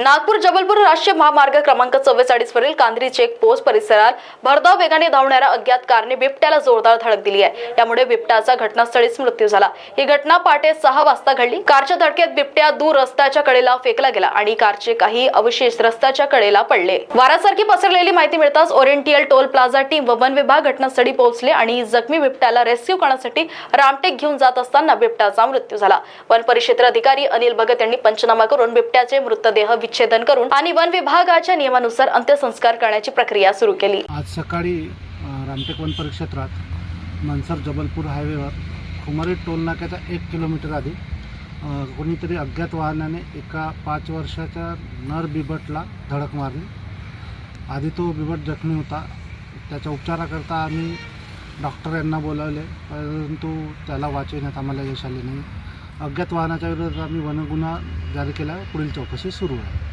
नागपूर जबलपूर राष्ट्रीय महामार्ग क्रमांक चव्वेचाळीस वरील कांद्री चेक पोस्ट परिसरात भरधाव वेगाने धावणाऱ्या अज्ञात कारने बिबट्याला जोरदार धडक दिली आहे. त्यामुळे बिबट्याचा घटनास्थळीच मृत्यू झाला. ही घटना पहाटे सहा वाजता घडली. कारच्या धडकेत बिबट्या दूर रस्त्याच्या कडेला फेकला गेला आणि कारचे काही अवशेष रस्त्याच्या कडेला पडले. वारासारखी पसरलेली माहिती मिळताच ओरिएंटियल टोल प्लाझा टीम व वन विभाग घटनास्थळी पोहोचले आणि जखमी बिबट्याला रेस्क्यू करण्यासाठी रामटेक घेऊन जात असताना बिबट्याचा मृत्यू झाला. वन परिक्षेत्र अधिकारी अनिल भगत यांनी पंचनामा करून बिबट्याचे मृतदेह विच्छेदन करून आणि वन विभागाच्या नियमानुसार अंत्यसंस्कार करण्याची प्रक्रिया सुरू केली. आज सकाळी रामटेक वन परिक्षेत्रात मनसर जबलपूर हायवेवर कुमारी टोल नाक्याच्या एक किलोमीटर आधी कोणीतरी अज्ञात वाहनाने एका पाच वर्षाच्या नर बिबटला धडक मारली. आधी तो बिबट जखमी होता. त्याच्या उपचाराकरता आम्ही डॉक्टर यांना बोलावले परंतु त्याला वाचविण्यात आम्हाला यश आले नाही. अज्ञात वाहनाच्या विरोधात आम्ही वनगुन्हा जारी केला. पुढील चौकशी सुरू आहे.